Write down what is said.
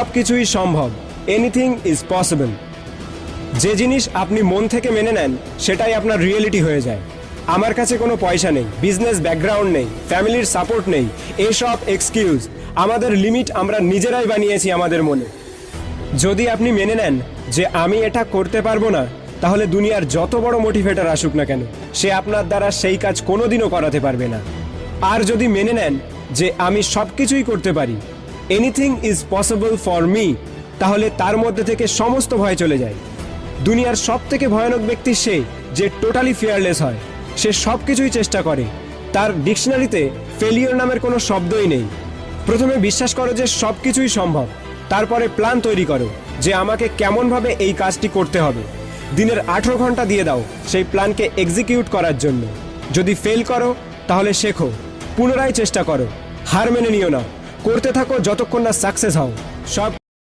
সব কিছুই সম্ভব। এনিথিং ইজ পসিবল যে জিনিস আপনি মন থেকে মেনে নেন, সেটাই আপনার রিয়েলিটি হয়ে যায়। আমার কাছে কোনো পয়সা নেই বিজনেস ব্যাকগ্রাউন্ড নেই ফ্যামিলির সাপোর্ট নেই, এসব এক্সকিউজ আমাদের লিমিট আমরা নিজেরাই বানিয়েছি আমাদের মনে। যদি আপনি মেনে নেন যে আমি এটা করতে পারব না, তাহলে দুনিয়ার যত বড় মোটিভেটার আসুক না কেন, সে আপনার দ্বারা সেই কাজ কোনোদিনও করাতে পারবে না। আর যদি মেনে নেন যে আমি সব কিছুই করতে পারি anything is possible for me তাহলে তার মধ্যে থেকে সমস্ত ভয় চলে যায়। দুনিয়ার সব থেকে ভয়ানক ব্যক্তি সে, যে টোটালি ফিয়ারলেস হয়। সে সব কিছুই চেষ্টা করে। তার ডিকশনারিতে ফেলিওর নামের কোনো শব্দই নেই। প্রথমে বিশ্বাস করো যে সব কিছুই সম্ভব। তারপরে প্ল্যান তৈরি করো যে আমাকে কেমনভাবে এই কাজটি করতে হবে। দিনের আঠেরো ঘণ্টা দিয়ে দাও সেই প্ল্যানকে এক্সিকিউট করার জন্য। যদি ফেল করো, তাহলে শেখো। পুনরায় চেষ্টা করো। হার মেনে নিও না। করতে থাকো যতক্ষণ না সাকসেস হও। সব